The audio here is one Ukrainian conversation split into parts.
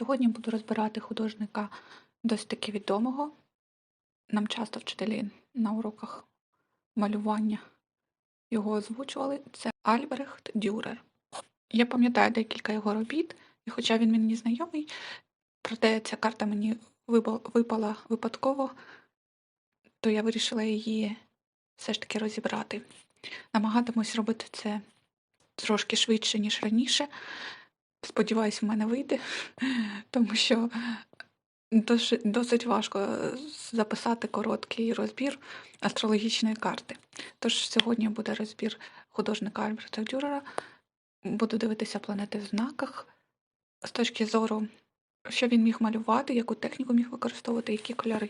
Сьогодні буду розбирати художника досить таки відомого. Нам часто вчителі на уроках малювання його озвучували. Це Альбрехт Дюрер. Я пам'ятаю декілька його робіт, і хоча він мені знайомий, проте ця карта мені випала випадково, то я вирішила її все ж таки розібрати. Намагатимусь робити це трошки швидше, ніж раніше. Сподіваюсь, в мене вийде, тому що досить, важко е, записати короткий розбір астрологічної карти. Тож сьогодні буде розбір художника Альберта Дюрера. Буду дивитися планети в знаках з точки зору, що він міг малювати, яку техніку міг використовувати, які кольори.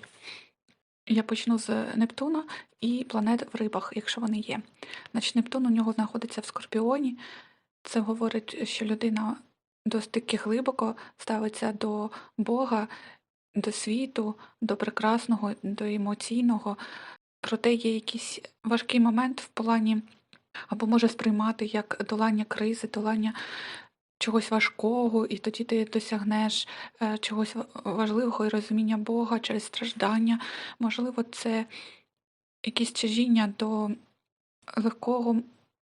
Я почну з Нептуна і планет в рибах, якщо вони є. Значить, Нептун у нього знаходиться в Скорпіоні. Це говорить, що людина досить глибоко ставиться до Бога, до світу, до прекрасного, до емоційного. Проте є якийсь важкий момент в плані, або може сприймати як долання кризи, долання чогось важкого, і тоді ти досягнеш е, чогось ва- важливого і розуміння Бога через страждання. Можливо, це якісь тяжіння до легкого,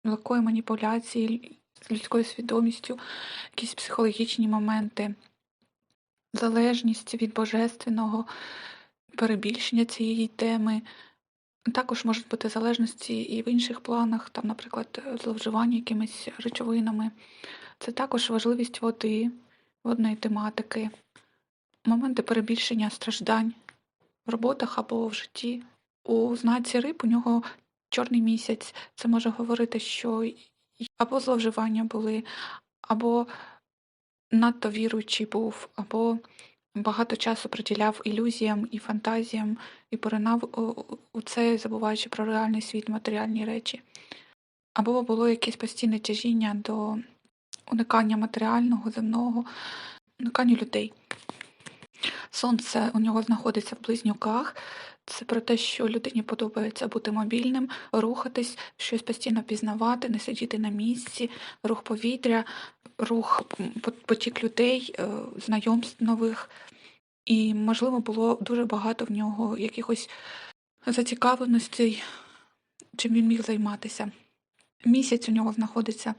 легкої маніпуляції людською свідомістю, якісь психологічні моменти, залежність від божественного, перебільшення цієї теми. Також можуть бути залежності і в інших планах, там, наприклад, зловживання якимись речовинами. Це також важливість води, водної тематики, моменти перебільшення страждань в роботах або в житті. У знаці риб у нього чорний місяць. Це може говорити, що або зловживання були, або надто віруючий був, або багато часу приділяв ілюзіям і фантазіям, і поринав у- це, забуваючи про реальний світ, матеріальні речі. Або було якесь постійне тяжіння до уникання матеріального, земного, уникання людей. Сонце у нього знаходиться в близнюках. Це про те, що людині подобається бути мобільним, рухатись, щось постійно пізнавати, не сидіти на місці, рух повітря, рух потік людей, е, знайомств нових. І, можливо, було дуже багато в нього якихось зацікавленостей, чим він міг займатися. Місяць у нього знаходиться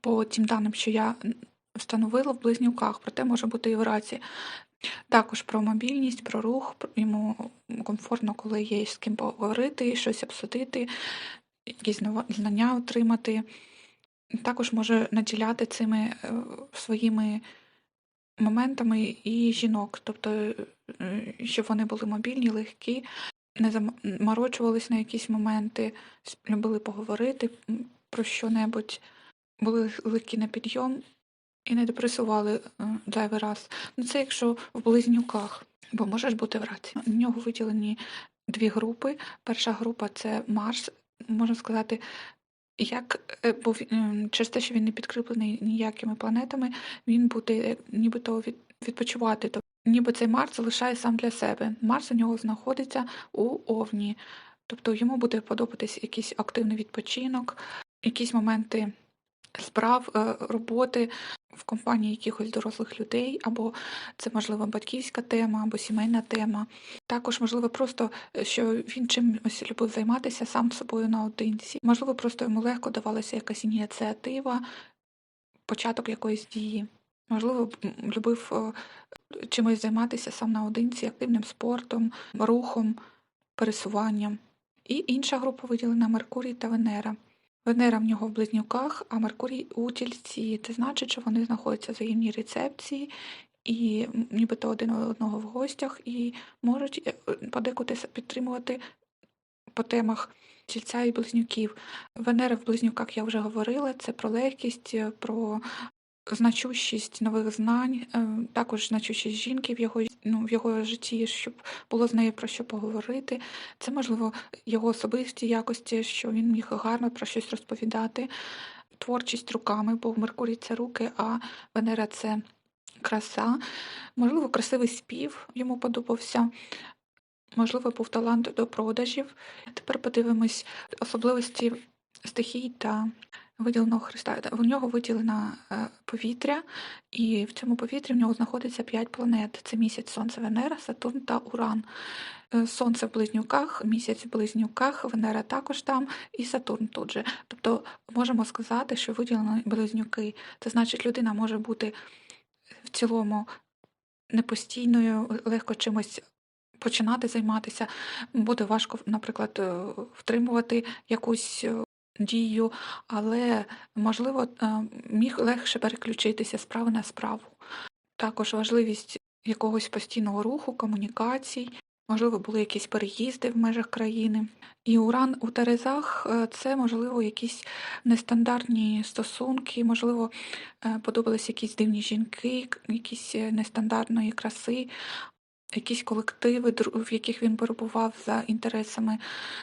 по тим даним, що я встановила в близнюках, проте може бути і в раці. Також про мобільність, про рух, йому комфортно, коли є з ким поговорити, щось обсудити, якісь знання отримати. Також може наділяти цими е, своїми моментами і жінок, тобто, е, щоб вони були мобільні, легкі, не заморочувались на якісь моменти, любили поговорити про що-небудь, були легкі на підйом і не депресували е, зайвий раз. Ну це якщо в близнюках, бо може ж бути в раці. У нього виділені дві групи. Перша група це Марс, можна сказати, як е, бо через те, що він не підкріплений ніякими планетами, він буде е, нібито відпочивати. Ніби цей Марс залишає сам для себе. Марс у нього знаходиться у Овні. Тобто йому буде подобатись якийсь активний відпочинок, якісь моменти справ, е, роботи в компанії якихось дорослих людей, або це, можливо, батьківська тема, або сімейна тема. Також, можливо, просто е, що він чимось любив займатися сам собою наодинці. Можливо, просто йому легко давалася якась ініціатива, початок якоїсь дії. Можливо, любив е, чимось займатися сам наодинці, активним спортом, рухом, пересуванням. І інша група виділена Меркурій та Венера. Венера в нього в близнюках, а Меркурій у тільці. Це значить, що вони знаходяться в взаємній рецепції і нібито один одного в гостях, і можуть е, подекуди підтримувати по темах тільця і близнюків. Венера в близнюках я вже говорила, це про легкість, е, про значущість нових знань, е, також значущість жінки в його, ну, в його житті, щоб було з нею про що поговорити. Це, можливо, його особисті якості, що він міг гарно про щось розповідати, творчість руками, бо Меркурій це руки, а Венера це краса. Можливо, красивий спів йому подобався. Можливо, був талант до продажів. Тепер подивимось особливості стихій та виділеного Христа. Та- В нього виділено е, повітря, і в цьому повітрі в нього знаходиться п'ять планет: це місяць, Сонце, Венера, Сатурн та Уран. Е, Сонце в близнюках, місяць в близнюках, Венера також там, і Сатурн тут же. Тобто можемо сказати, що виділені близнюки. Це значить, людина може бути в цілому непостійною, легко чимось починати займатися. Буде важко, наприклад, е, втримувати якусь дію, але можливо е, міг легше переключитися з справи на справу. Також важливість якогось постійного руху, комунікацій. Можливо, були якісь переїзди в межах країни. І уран у Терезах е, це, можливо, якісь нестандартні стосунки, можливо, е, подобались якісь дивні жінки, якісь нестандартної краси, якісь колективи, в яких він перебував за інтересами,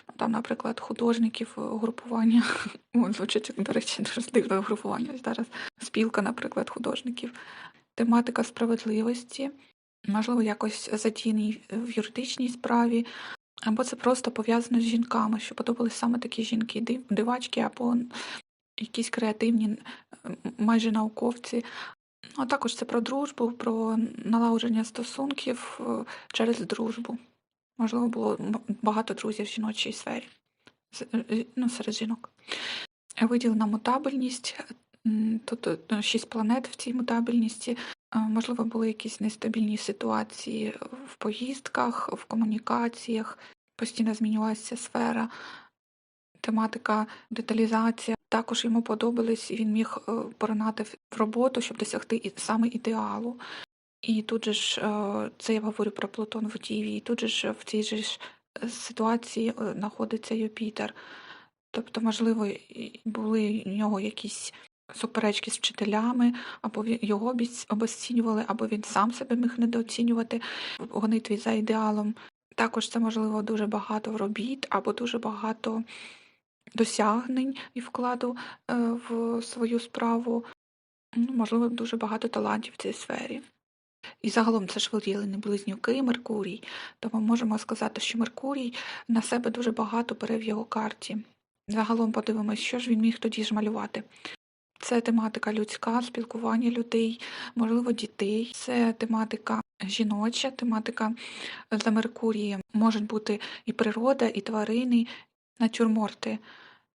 ну, там, наприклад, художників, е, угрупування. О, звучить, до речі, дуже дивне угрупування зараз. Спілка, наприклад, художників. Тематика справедливості, можливо, якось задійний в юридичній справі, або це просто пов'язано з жінками, що подобались саме такі жінки, дивачки або якісь креативні, майже науковці. А також це про дружбу, про налагодження стосунків е, через дружбу. Можливо, було багато друзів в жіночій сфері, е, ну, серед жінок. Виділена мутабельність. Тут е, шість планет в цій мутабельності. Е, Можливо, були якісь нестабільні ситуації в поїздках, в комунікаціях, постійно змінювалася сфера, тематика, деталізація. Також йому подобались, і він міг е, поринати в роботу, щоб досягти і- саме ідеалу. І тут же ж, е, це я говорю про Плутон в Діві, і тут же ж в цій же ж е, ситуації знаходиться Юпітер. Тобто, можливо, були в нього якісь суперечки з вчителями, або його обесцінювали, або він сам себе міг недооцінювати в гонитві за ідеалом. Також це, можливо, дуже багато робіт, або дуже багато досягнень і вкладу е, в свою справу. Ну, можливо, дуже багато талантів в цій сфері. І загалом це ж виділені близнюки Меркурій, тому можемо сказати, що Меркурій на себе дуже багато бере в його карті. Загалом подивимось, що ж він міг тоді ж малювати. Це тематика людська, спілкування людей, можливо, дітей, це тематика жіноча, тематика за Меркурієм. Можуть бути і природа, і тварини, натюрморти.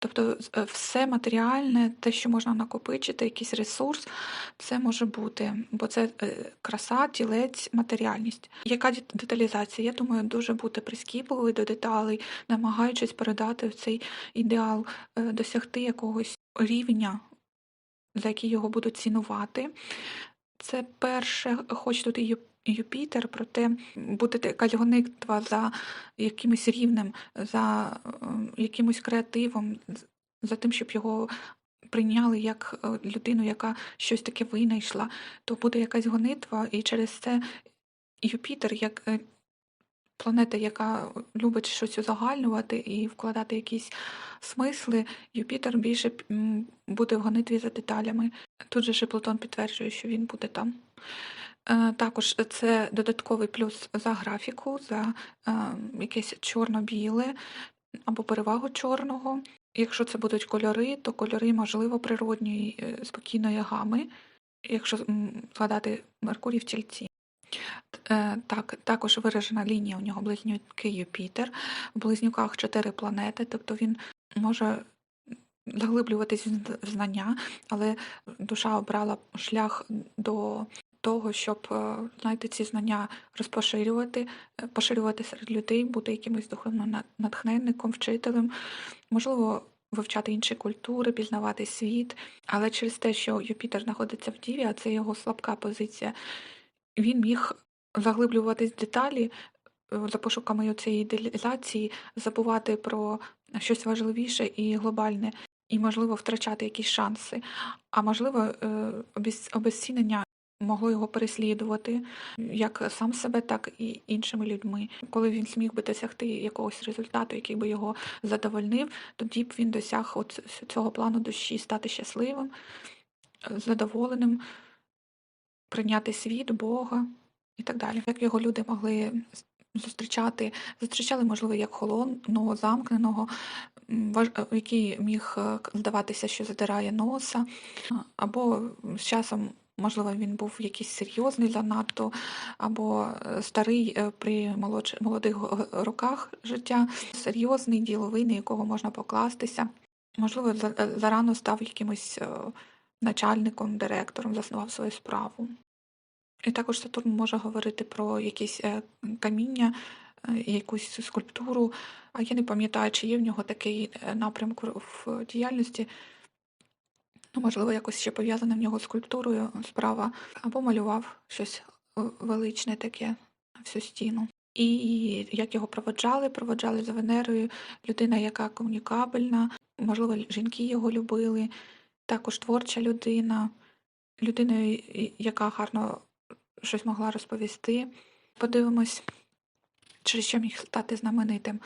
Тобто е, все матеріальне, те, що можна накопичити, якийсь ресурс, це може бути, бо це е, краса, тілець, матеріальність. Яка деталізація? Я думаю, дуже бути прискіпливий до деталей, намагаючись передати цей ідеал, е, досягти якогось рівня, за який його будуть цінувати. Це перше, хоч тут і Юпітер, проте буде якась гонитва за якимось рівнем, за е, якимось креативом, за тим, щоб його прийняли як е, людину, яка щось таке винайшла, то буде якась гонитва, і через це Юпітер, як е, планета, яка любить щось узагальнювати і вкладати якісь смисли, Юпітер більше буде в гонитві за деталями. Тут же Плутон підтверджує, що він буде там. Е, Також це додатковий плюс за графіку, за е, якесь чорно-біле або перевагу чорного. Якщо це будуть кольори, то кольори, можливо, природньої е, спокійної гами, якщо згадати Меркурій в тільці. Е, Так, також виражена лінія у нього близнюки Юпітер. В близнюках чотири планети, тобто він може заглиблюватись в знання, але душа обрала шлях до того, щоб е, знаєте, ці знання розпоширювати, е, поширювати серед людей, бути якимось духовно на- натхненником, вчителем, можливо, вивчати інші культури, пізнавати світ. Але через те, що Юпітер знаходиться в Діві, а це його слабка позиція, він міг заглиблюватись в деталі е, за пошуками цієї ідеалізації, забувати про щось важливіше і глобальне, і, можливо, втрачати якісь шанси. А можливо, обезцінення могло його переслідувати як сам себе, так і іншими людьми. Коли він зміг би досягти якогось результату, який би його задовольнив, тоді б він досяг от цього плану душі стати щасливим, задоволеним, прийняти світ, Бога і так далі. Як його люди могли зустрічати, зустрічали, можливо, як холодного, замкненого, який міг е, здаватися, що задирає носа, або з часом, можливо, він був якийсь серйозний занадто, або е, старий е, при молодих г- роках життя, серйозний, діловий, на якого можна покластися. Можливо, е, зарано став якимось е, начальником, директором, заснував свою справу. І також Сатурн може говорити про якісь е, каміння, е, якусь скульптуру. А я не пам'ятаю, чи є в нього такий е, напрямок в діяльності. Ну, можливо, якось ще пов'язане в нього з скульптурою справа, або малював щось е, величне таке всю стіну. І як його проводжали, проводжали за Венерою, людина, яка комунікабельна, можливо, жінки його любили, також творча людина, людина, яка гарно щось могла розповісти. Подивимось, через що міг стати знаменитим.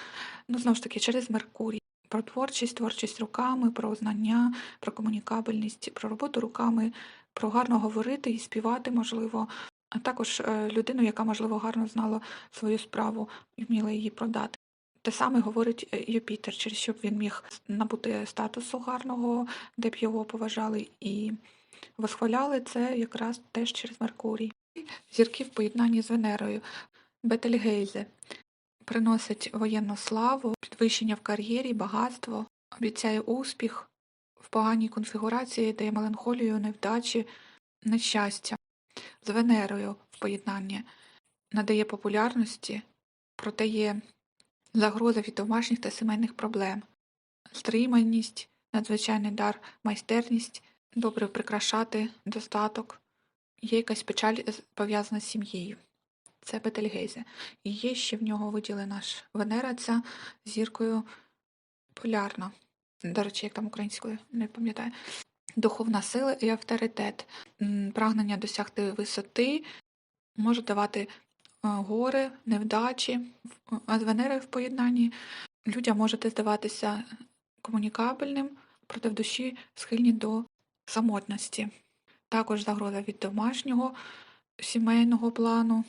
Ну, знову ж таки, через Меркурій. Про творчість, творчість руками, про знання, про комунікабельність, про роботу руками, про гарно говорити і співати, можливо. А також е, людину, яка, можливо, гарно знала свою справу і вміла її продати. Те саме говорить е, Юпітер, через що б він міг набути статусу гарного, де б його поважали і восхваляли, це якраз теж через Меркурій. Зірки в поєднанні з Венерою. Бетельгейзе приносить воєнну славу, підвищення в кар'єрі, багатство, обіцяє успіх в поганій конфігурації, дає меланхолію, невдачі, нещастя. З Венерою в поєднанні надає популярності, проте є загроза від домашніх та сімейних проблем, стриманість, надзвичайний дар, майстерність, добре прикрашати достаток. Є якась печаль пов'язана з сім'єю. Це Бетельгейзе. І є ще в нього виділена ж Венера, ця зіркою полярна. До речі, як там українською, не пам'ятаю. Духовна сила і авторитет. Прагнення досягти висоти може давати е, гори, невдачі. А з Венерою в поєднанні людям можете здаватися комунікабельним, проте в душі схильні до самотності. Також загроза від домашнього сімейного плану,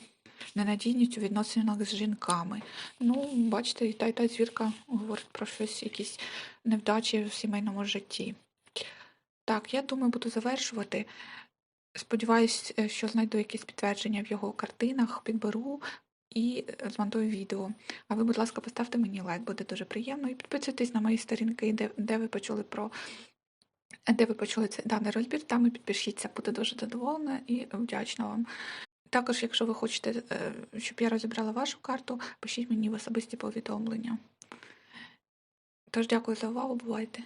ненадійність у відносинах з жінками. Ну, бачите, і та і та звірка говорить про щось, якісь невдачі в сімейному житті. Так, я думаю, буду завершувати. Сподіваюсь, е, що знайду якісь підтвердження в його картинах, підберу і е, змонтую відео. А ви, будь ласка, поставте мені лайк, буде дуже приємно. І підписуйтесь на мої сторінки, де, де ви почули про де ви почули цей даний розбір, там і підпишіться, буду дуже задоволена і вдячна вам. Також, якщо ви хочете, е, щоб я розібрала вашу карту, пишіть мені в особисті повідомлення. Тож дякую за увагу, бувайте!